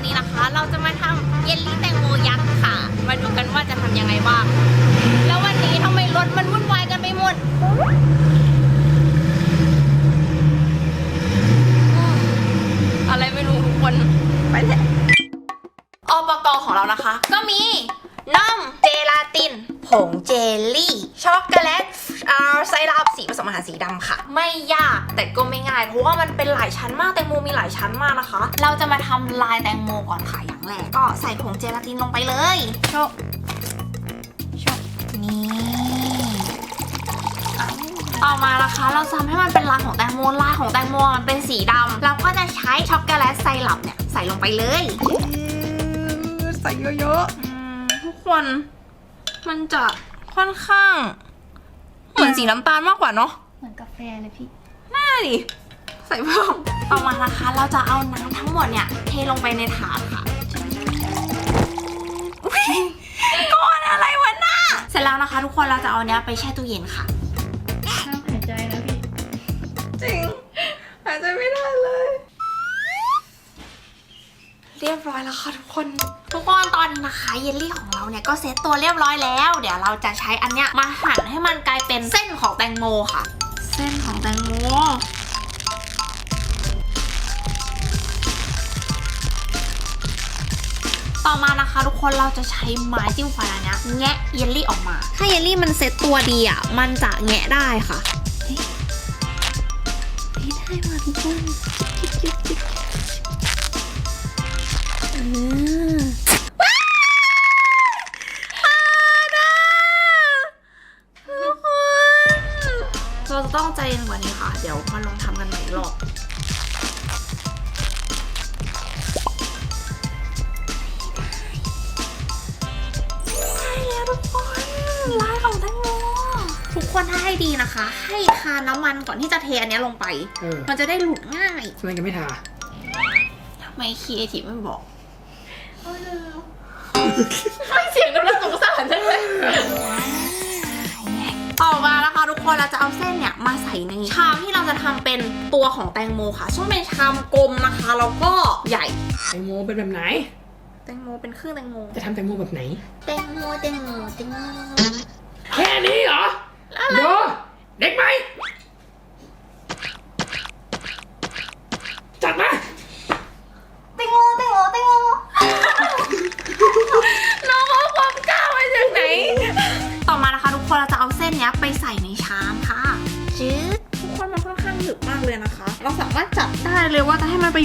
วันนี้นะคะ เราจะมาทำเยลลี่แตงโมยักษ์ค่ะ มาดูกันว่าจะทำยังไงบ้าง แล้ววันนี้ทำไมรถมันวุ่นวายกันไปหมดอะไรไม่รู้ทุกคนไปเถอะอปกของเรานะคะ ก็มีนมเจลาติน ผงเจลลี่ ช็อกโกแลต อ่าไซรัปสีผสมอาหารสีดำค่ะ ไม่ยากแต่ก็ไม่ง่าย เพราะว่ามันเป็นหลายชั้นมากแตงโมมีหลายชั้นมากนะคะ เราจะมาทำลายแตงโมก่อนค่ะอย่างแรกก็ใส่ผงเจลาตินลงไปเลยโชะโชะนี่อะต่อมานะคะเราทำให้มันเป็นลายของแตงโมลายของแตงโมมันเป็นสีดำเราก็จะใช้ช็อกโกแลตไซรัปเนี่ยใส่ลงไปเลยใส่เยอะอืมทุกคนมันจะค่อนข้างเหมื อนสีน้ำตาลมากกว่าเนาะเหมือนกาแฟเลยพี่ น่าดิใส่เพิ่มต่อมานะคะ เราจะเอาน้ำทั้งหมดเนี่ย เทลงไปในถาดค่ะอุ๊ยก้อนอะไรวะน่าเสร็จแล้วนะคะ ทุกคนเราจะเอาเนี้ยไปแช่ตู้เย็นค่ะ รียบร้อยแล้วค่ะทุกคน ทุกคนตอนนี้นะคะเยลลี่ของเราเนี่ยก็เซตตัวเรียบร้อยแล้ว เดี๋ยวเราจะใช้อันเนี้ยมาหั่นให้มันกลายเป็นเส้นของแตงโมค่ะ เส้นของแตงโมต่อมานะคะทุกคนเราจะใช้ไม้จิ้มฟันอันเนี้ยแงะเยลลี่ออกมา ถ้าเยลลี่มันเซตตัวดีอะมันจะแงะได้ค่ะไม่ได้มาทุกคนจิ๊บจิ๊บจิ๊บเออว้าวอาดาทุกคน เราจะต้องใจเย็นกว่านี้ค่ะ เดี๋ยวมาลองทำกันใหม่อีกรอบได้แล้วทุกคนลายของแตงโมทุกคนถ้าให้ดีนะคะ ให้ทาน้ำมันก่อนที่จะเทอันเนี้ยลงไป เออมันจะได้หลุดง่ายทำไมกันไม่ทา ทำไมครีเอทีฟไม่บอก ไม่เสียงกำลังสงสารจังเลยต่อมานะคะทุกคนเราจะเอาเส้นเนี่ยมาใส่ในชามที่เราจะทำเป็นตัวของแตงโมค่ะซึ่งเป็นชามกลมนะคะแล้วก็ใหญ่แตงโมเป็นแบบไหน แตงโมเป็นครึ่งแตงโมจะทำแตงโมแบบไหน แตงโมแตงโมแตงโมแค่นี้เหรอโยเด็กไหม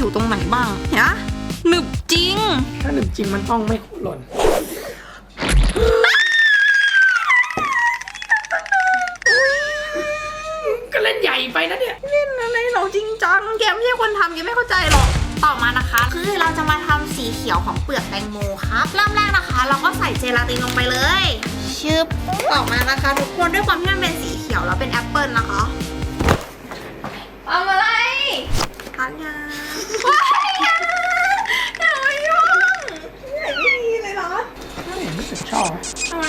อยู่ตรงไหนบ้างเห็นปะหนึบจริง ถ้าหนึ่งจริงมันต้องไม่หล่นก็เล่นใหญ่ไปนะเนี่ย เล่นอะไรเราจริงจัง แกไม่ใช่คนทำแกไม่เข้าใจหรอก ต่อมานะคะ คือเราจะมาทำสีเขียวของเปลือกแตงโมครับ เริ่มแรกนะคะ เราก็ใส่เจลาตินลงไปเลย ชึบต่อมานะคะทุกคนด้วยความที่มันเป็นสีเขียวแล้วเป็นแอปเปิลนะคะทำอะไรทานยา ว้ายยาอย่ามายุ่งใหญ่ไม่ดีเลยเหรอไม่รู้สึกชอบ ทำไม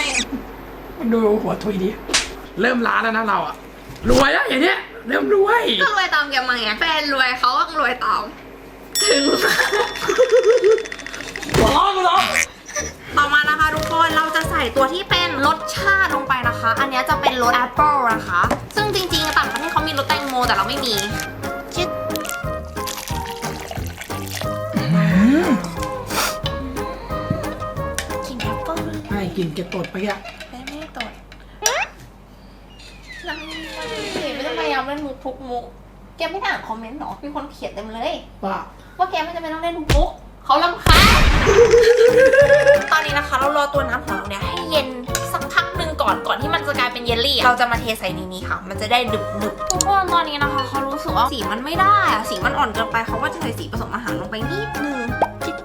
มันดูหัวทุยดี เริ่มล้าแล้วนะเราอะรวยแล้วอย่างเนี้ยเริ่มรวย ก็รวยตามแกมาไงแฟนรวยเขาก็รวยตาม ถึง หัวเร้อนหัวร้อนต่อมานะคะทุกคนเราจะใส่ตัวที่เป็นรสชาติลงไปนะคะ อันเนี้ยจะเป็นรสแอปเปิลนะคะ ซึ่งจริงๆ ต่างประเทศเขามีรสแตงโมแต่เราไม่มี กินแอปเปิ้ลไอ้กินเก็บตดไปอะแม่ไม่ตดนั่งไม่ต้องพยายามเล่นมุกทุกมุก แกไม่ได้อ่านคอมเมนต์หรอมีคนเขียนเต็มเลยว่าว่าแกไม่จำเป็นต้องเล่นทุกมุกเขาลำคาญตอนนี้นะคะ เรารอตัวน้ำของเราเนี่ยให้เย็น กหนึ่งก่อนก่อนที่มันจะกลายเป็นเยลลี่อะเราจะมาเทใส่ในนี้ค่ะ มันจะได้ดึบดึบทุกคนตอนนี้นะคะเขารู้สึกว่าสีมันไม่ได้อะสีมันอ่อนเกินไปเขาก็จะใส่สีผสมอาหารลงไปนิดนึงจิ๊บ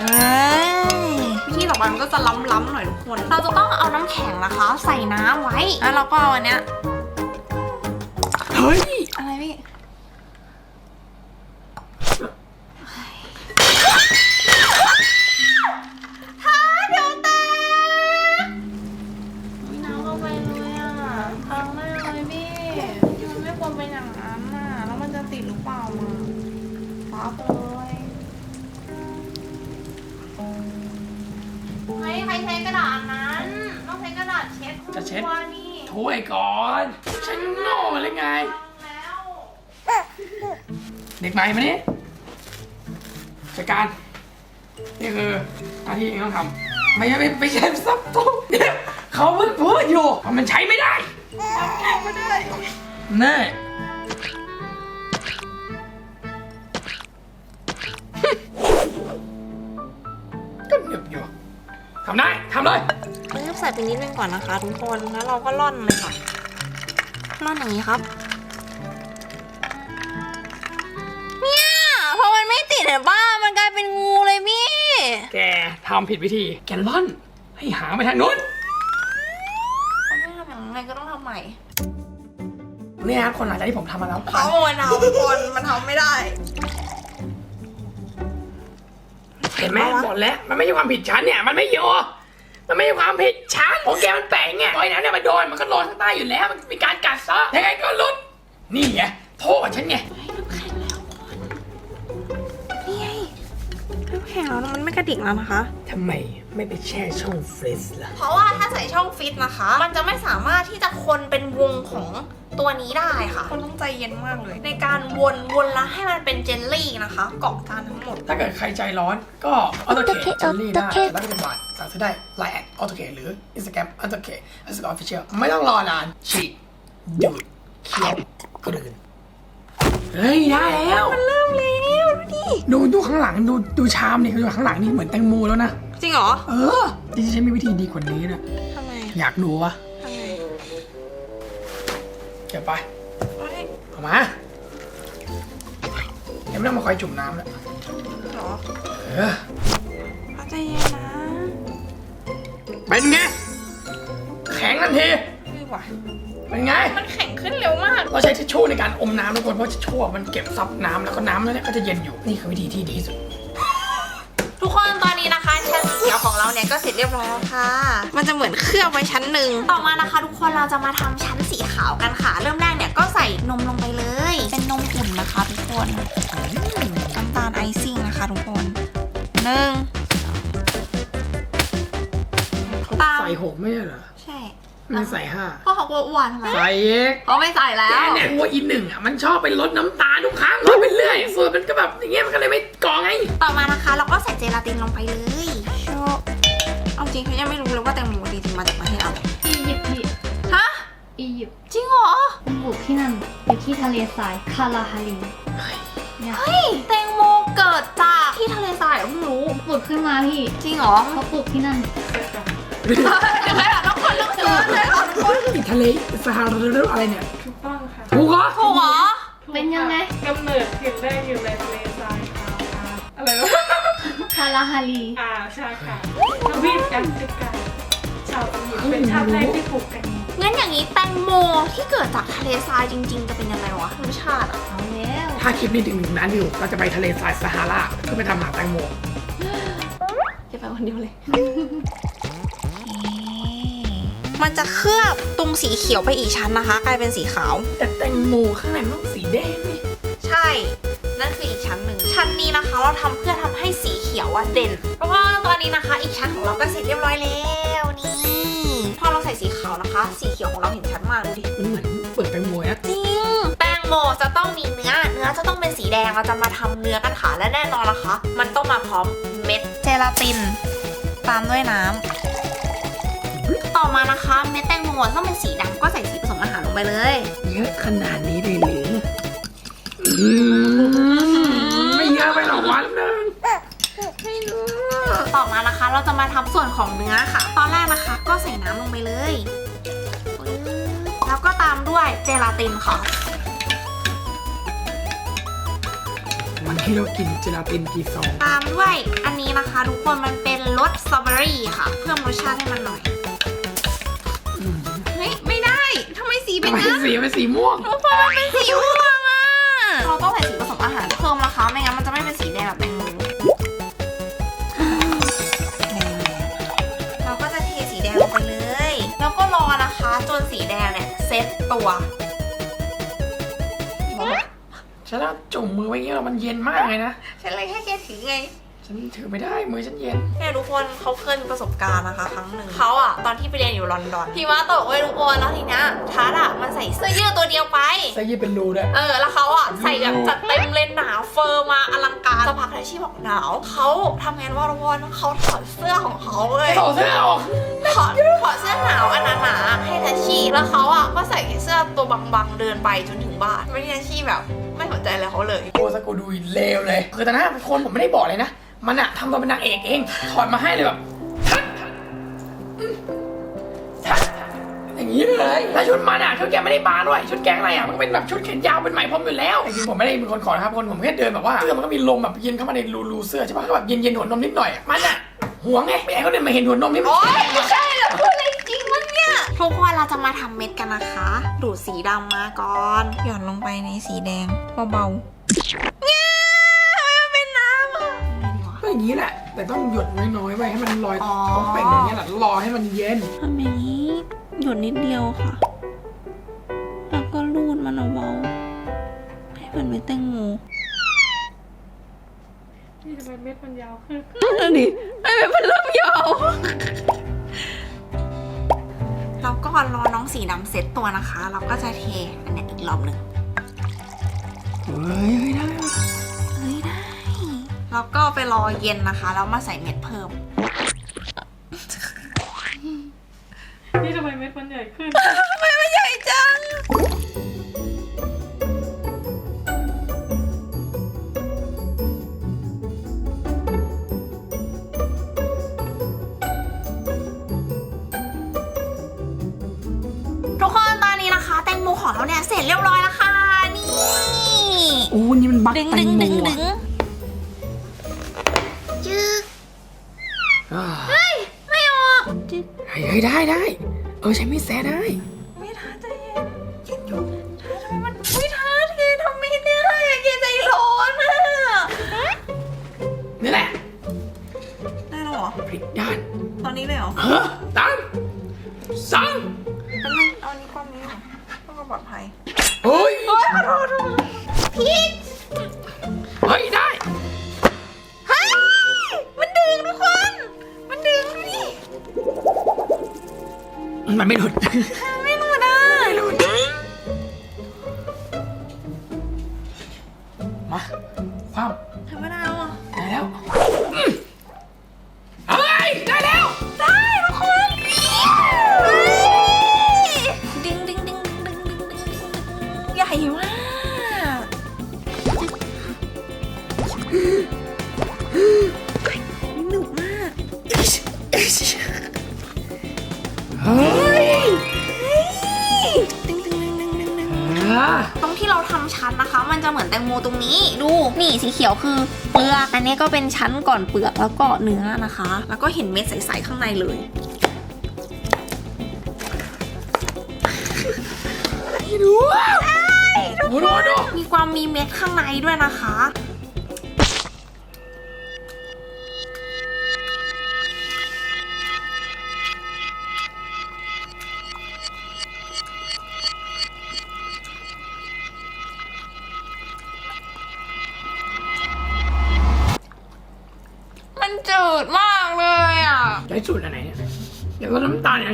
เอ้ยวิธีต่อไปมันก็จะล้ำๆหน่อยทุกคน เราจะต้องเอาน้ำแข็งนะคะ ใส่น้ำไว้แล้วเราก็เอาอันเนี้ยเฮ้ย เด็กใหม่มานี่จัดการ นี่คือหน้าที่เองต้องทำไม่ใช่ไม่ไม่ใช่ซับตู้เนี่ยเขาเพิ่งพูดอยู่ว่ามันใช้ไม่ได้ไม่ได้แน่ก็เหนึบอยู่ทำได้ทำเลยเริ่มใส่ไปนิดนึงก่อนนะคะ ทุกคน แล้วเราก็ร่อนเลยค่ะร่อนอย่างนี้ครับ ห็นป่ะมันกลายเป็นงูเลยพี่แกทำผิดวิธี แกล่อน ให้หางไปทางนู้นเขาไม่ทำอย่างนั้นไงก็ต้องทำใหม่เนี่ยครับคนหลังจากที่ผมทำมาแล้วเขามันทำคนมันทำไม่ได้ เห็นไหมบอกแล้ว มันไม่ใช่ความผิดฉันเนี่ย มันไม่โยมันไม่ใช่ความผิดฉันของแกมันแปลงไงปล่อยนั้นเนี่ยมันโดนมันก็โดนข้างใต้อยู่แล้ว มันมีการกัดซะยังไงก็หลุดนี่ไงโทษฉันไง แข็งแล้วนะมันไม่กระดิกแล้วนะคะ ทำไมไม่ไปแช่ช่องฟรีซล่ะ เพราะว่าถ้าใส่ช่องฟิตนะคะ มันจะไม่สามารถที่จะคนเป็นวงของตัวนี้ได้ค่ะคนต้องใจเย็นมากเลย ในการวนวนแล้วให้มันเป็นเจลลี่นะคะเกาะจานทั้งหมด ถ้าเกิดใครใจร้อนก็ออโตเคเจลลี่ได้จะได้เป็นบาทสั่งซื้อได้ไลน์แอดออโตเคหรืออินสตาแกรมออโตเคอินสตาแกรมออฟฟิเชียลไม่ต้องรอนานฉีดดูดเคี้ยวกลืนเฮ้ยได้แล้วเริ่มแล้ว ดูดิดูดูข้างหลังดูดูชามนี่ดูข้างหลังนี่เหมือนแตงโมแล้วนะ จริงเหรอ เออจริงๆฉันมีวิธีดีกว่านี้นะทำไมอยากดูวะทำไมเก็บไปเฮ้ยเอามายังไม่ต้องมาคอยจุ่มน้ำแล้วเหรอเออเอาใจเย็นนะเป็นไงแข็งทันทีไม่ไหว เป็นไง มันแข็งขึ้นเร็วมาก เราใช้ทิชชู่ในการอมน้ำทุกคนเพราะทิชชู่มันเก็บซับน้ำแล้วก็น้ำนั้นเนี่ยก็จะเย็นอยู่นี่คือวิธีที่ดีที่สุด ทุกคนตอนนี้นะคะชั้นสีเขียวของเราเนี่ยก็เสร็จเรียบร้อยแล้วค่ะ มันจะเหมือนเคลือบไว้ชั้นหนึ่งต่อมานะคะ ทุกคนเราจะมาทำชั้นสีขาวกันค่ะ เริ่มแรกเนี่ยก็ใส่นมลงไปเลย เป็นนมอุ่นนะคะทุกคนน้ำตาลไอซิ่งนะคะทุกคนหนึ่งเขาตามใส่หกไม่ใช่เหรอใช่ ไม่ใส่ห้าเพราะเขากลัวอ้วนทำไมใส่เอกเขาไม่ใส่แล้แกวเนี่ยกลัวอีหนึ่งอะมันชอบไปลดน้ำตาลทุกครั้งลดไปเรื่อยส่วนมันก็แบบอย่างเงี้ยมันก็เลยไม่กรองไงต่อมานะคะ เราก็ใส่เจลาตินลงไปเลยโชว์เอาจริงเขายังไม่รู้เลยว่าแตงโมจริงๆมาจากประเทศอะไรอียิปต์พี่ฮะอียิปต์จริงเหรอมันปลูกที่นั่นอยู่ที่ทะเลทรายคาราฮาลีเนี่ยเฮ้ยแตงโมเกิดจากที่ทะเลทรายเหรอเพิ่งรู้ปลูกขึ้นมาพี่จริงเหรอเขาปลูกที่นั่นเดี๋ยวให้เราต้อง คนต้องเจอเลยค่ะทุกคนทะเลซาฮาราอะไรเนี่ยถูกต้องค่ะถูกเหรอถูกเหรอ เป็นยังไง กำเนิดถิ่นแรกอยู่ในทะเลทรายค่ะอ่าอะไรวะคาราฮาลีอ่าใช่ค่ะทวีปแอฟริกา ชาวอียิปต์เป็นชาติแรกที่ปลูกแตงโมงั้นอย่างนี้แตงโมที่เกิดจากทะเลทรายจริง ๆ จะเป็นยังไงวะรสชาติอะเอาแล้วถ้าคลิปนี้ถึงหนึ่งนั้นอยู่เราจะไปทะเลทรายซาฮาราเพื่อไปทำหาแตงโมจะไปคนเดียวเลย มันจะเคลือบตรงสีเขียวไปอีกชั้นนะคะ กลายเป็นสีขาว แต่แตงโมข้างในมันต้องสีแดงนี่ใช่ นั่นคืออีกชั้นหนึ่ง ชั้นนี้นะคะเราทำเพื่อทำให้สีเขียวอะเด่น เพราะว่าตอนนี้นะคะ อีกชั้นของเราก็เสร็จเรียบร้อยแล้วนี่พอเราใส่สีขาวนะคะ สีเขียวของเราเห็นชัดมากเลยดิมันเหมือนเปิดแตงโมนะจริงแตงโมจะต้องมีเนื้อ เนื้อจะต้องเป็นสีแดงเราจะมาทำเนื้อกันค่ะและแน่นอนนะคะ มันต้องมาพร้อมเม็ดเจลาติน ตามด้วยน้ำ ต่อมานะคะเม็ดแตงโมต้องเป็นสีดำก็ใส่สีผสมอาหารลงไปเลย เยอะขนาดนี้เลยหรืออืมไม่เยอะไปหรอกวันหนึงไม่รู้ต่อมานะคะ เราจะมาทำส่วนของเนื้อค่ะ ตอนแรกนะคะ ก็ใส่น้ำลงไปเลยปึ๊บแล้วก็ตามด้วยเจลาตินค่ะ วันที่เรากินเจลาตินกี่ซองตามด้วยอันนี้นะคะ ทุกคนมันเป็นรสสตรอเบอรี่ค่ะ เพิ่มรสชาติให้มันหน่อย ไมสีเป็ทำนไมงั้นสีเป็นสีม่วง ทุกคนมันเป็นสีม่วงอะเราต้องใส่สีผสมอาหารเพิ่มนะคะไม่งั้นมันจะไม่เป็นสีแดงแบบแตงโมเราก็จะเทสีแดงลงไปเลย แล้วก็รอนะคะจนสีแดงเนี่ยเซ็ตตัวฉันต้องจุ่มมือไว้อย่างเงี้ยมันเย็นมากเลยนะ ฉันเลยแค่แกถือไง ฉันถือไม่ได้มือฉันเย็นเนี่ยทุกคนเขาเคยมีประสบการณ์นะคะ ครั้งหนึ่งเขาอะตอนที่ไปเรียนอยู่ลอนดอนพี่ว่าตกเว้ยทุกคนแล้วทีเนี้ยทัดอะมันใส่เสื้อยืดตัวเดียวไปใส่ยีเป็นรูด้วย เออ แล้วเขาอะใส่แบบจัดเต็มเลยหนาวเฟอร์มาอลังการสักพักไทชี่บอกหนาวเขาทำงานว่าทุกคนเขาถอดเสื้อของเขาเลยถอดเสื้อออกถอดถอดเสื้อหนาวอันหนาๆให้ทัชชี่แล้วเขาอะก็ใส่เสื้อตัวบางๆเดินไปจนถึงบ้านไม่ได้ทัชชี่แบบ ไม่สนใจอะไรเขาเลยโอ้สกูดูเลวเลยคือตอนนั้นคนผมไม่ได้บอกเลยนะมันอะทำตัวเป็นนางเอกเองถอดมาให้เลยแบบ อย่างนี้เลยแล้วชุดมันอะชุดแกไม่ได้บานด้วยชุดแกข้างในอะมันเป็นแบบชุดแขนยาวเป็นไหมพรมอยู่แล้วจริงๆผมไม่ได้เป็นคนขอนะครับคนผมแค่เดินแบบว่าเสื้อมันก็มีลมแบบเย็นเข้ามาในรูรูเสื้อใช่ปะก็แบบเย็นเย็นๆหัวนมนิดหน่อยอะมันอะหัวงไงไม่อยากให้เขาเดินมาเห็นหัวนมนี่มันโอ๊ยไม่ใช่เหรอพูดอะไรจริงมั้งเนี่ยทุกคนเราจะมาทำเม็ดกันนะคะ ดูดสีดำมาก่อน หย่อนลงไปในสีแดงเบาๆเนี่ยทำไมมันเป็นน้ำอะไงดีวะก็อย่างนี้แหละ แต่ต้องหยดน้อยๆไว้ให้มันลอยอ๋อต้องเป่งอย่างเงี้ยแหละรอให้มันเย็น ทำอย่างนี้ หยดนิดเดียวค่ะ แล้วก็รูดมันเบาๆให้มันเป็นแตงโมนี่ทำไมเม็ดมันยาวขึ้นนั่นดิไอ้แบบมันเริ่มยาว เราก็รอน้องสีดำเซ็ตตัวนะคะ เราก็จะเทอันเนี้ยอีกรอบหนึ่งเฮ้ยเฮ้ยได้เฮ้ยได้ แล้วก็ไปรอเย็นนะคะ แล้วมาใส่เม็ดเพิ่ม นี่ทำไมเม็ดมันใหญ่ขึ้น ทำไมมันใหญ่จัง ทุกคนตอนนี้นะคะ แตงโมของเราเนี่ย เสร็จเรียบร้อยแล้วค่ะ นี่โอ้นี่มันบักดึงแตดึงงโมดึงดึอะงจึ๊กอ่าเฮ้ย ไม่ออกจึ๊กเฮ้ยเฮ้ยได้ได้ เออใช้มีดแซะได้ ไม่ทันใจเย็นคิดอยู่ทำไมมันไม่ทันเกทำไม่ได้อะเกใจร้อนอะนี่แหละได้แล้วเหรอ พลิกด้าน ตอนนี้เลยเหรอเฮ้อตามสองแป๊บนึงเอาอันนี้กล้องนี้หน่อยเพื่อความปลอดภัย เฮ้ย โอ๊ยขอโทษขอโทษ พี จะเหมือนแตงโมตรงนี้ ดูนี่สีเขียวคือเปลือกอันนี้ก็เป็นชั้นก่อนเปลือกแล้วก็เนื้อนะคะ แล้วก็เห็นเม็ดใสๆข้างในเลยดูดูดูดูมีความมีเม็ดข้างในด้วยนะคะ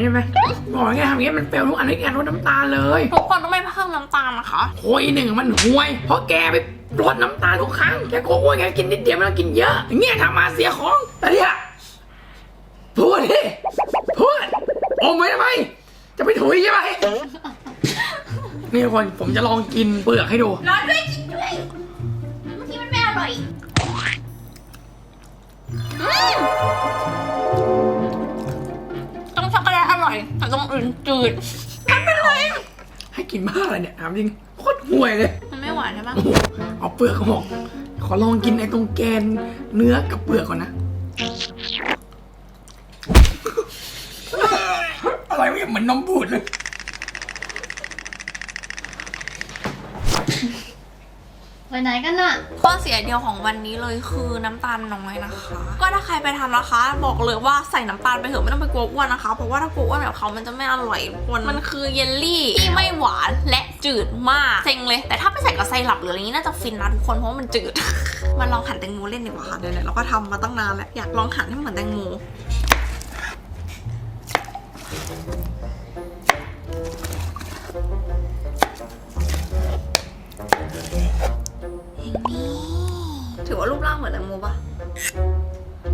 ใช่ไหมบอกไงทำอย่างนี้มันเปรี้ยวทุกอันไม่การลดน้ำตาลเลยทุกคนต้องไม่เพิ่มน้ำตาลนะคะโอยหนึ่งมันห่วย เพราะแกไปลดน้ำตาลทุกครั้งแกโกงไงกินนิดเดียวไม่ต้องกินเยอะอย่างเงี้ยทำมาเสียของแต่เนี่ยพูดดิพูดอมไว้ทำไมจะไปถุยใช่ไหมนี่ทุกคนผมจะลองกินเปลือกให้ดู ร้อนด้วยกินด้วยเมื่อกี้มันไม่อร่อยอืมต้องช็อกโกแลตอ ร่อย แต่ตรงอื่นจืด มันเป็นไร ให้กินบ้าอะไรเนี่ยถามจริงโคตรห่วยเลยมันไม่หวานใช่ปะโอ้โหเอาเปลือกออกขอลองกินไอ้ตรงแกนเนื้อกับเปลือกก่อนนะอะไรวะเนี่ยเหมือนนมบูดเลย เฮ้ยไหนกันน่ะข้อเสียเดียวของวันนี้เลยคือน้ำตาลน้อยนะคะ ก็ถ้าใครไปทำนะคะ บอกเลยว่าใส่น้ำตาลไปเถอะไม่ต้องไปกลัวอ้วนนะคะ เพราะว่าถ้ากลัวอ้วนแบบเขามันจะไม่อร่อยทุกคนมันคือเยลลี่ที่ไม่หวานและจืดมากเซ็งเลย แต่ถ้าไปใส่กับไซรัปหรืออะไรนี้น่าจะฟินนะทุกคนเพราะว่ามันจืด มาลองหั่นแตงโมเล่นดีกว่าค่ะเดี๋ยวๆเราก็ทำมาตั้งนานแล้วอยากลองหั่นให้มันเหมือนแตงโม ถือว่ารูปร่างเหมือนแตงโมปะ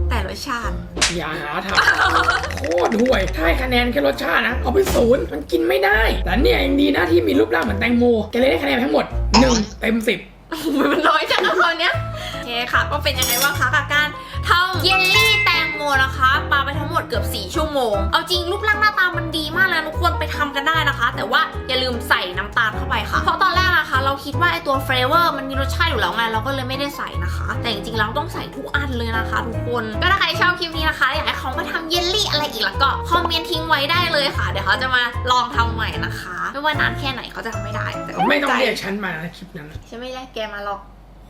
แต่รสชาติ อย่าหาทำโคตรห่วยถ้าให้คะแนนแค่รสชาตินะ เอาไปศูนย์มันกินไม่ได้แต่เนี่ยยังดีนะที่มีรูปร่างเหมือนแตงโมแกเลยได้คะแนนทั้งหมด1เต็ม10มันน้อยจังนะตอนเนี้ยโอเคค่ะ ก็เป็นยังไงบ้างคะกับการทำเยลลี่แตงโมนะคะปาไปทั้งหมดเกือบ 4 ชั่วโมง เอาจริงรูปร่างหน้าตามันดีมากเลยนะทุกคนไปทำกันได้นะคะ แต่ว่าอย่าลืมใส่น้ำตาลเข้าไปค่ะ เพราะตอนแรกนะคะ เราคิดว่าไอตัวเฟรเวอร์มันมีรสชาติอยู่แล้วไงเราก็เลยไม่ได้ใส่นะคะ แต่จริงๆเราต้องใส่ทุกอันเลยนะคะ ทุกคนก็ถ้าใครชอบคลิปนี้นะคะอยากให้เขามาทำเยลลี่อะไรอีกแล้วก็คอมเมนต์ทิ้งไว้ได้เลยค่ะ เดี๋ยวเขาจะมาลองทำใหม่นะคะ ไม่ว่านานแค่ไหนเขาจะทำไม่ได้แต่ก็ไม่ต้องใจเรียกฉันมานะคลิปนั้นฉันไม่เรียกแกมาหรอก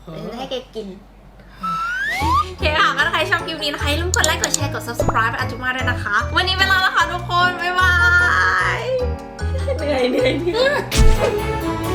เออเดี๋ยวจะให้แกกินโอเคค่ะก็ถ้าใครชอบคลิปนี้นะคะอย่าลืมกดไลค์ กดแชร์ กด subscribe ไปอาจุมาด้วยนะคะ วันนี้เวลาแล้วค่ะทุกคน บ๊ายบาย เหนื่อยเหนื่อยเหนื่อย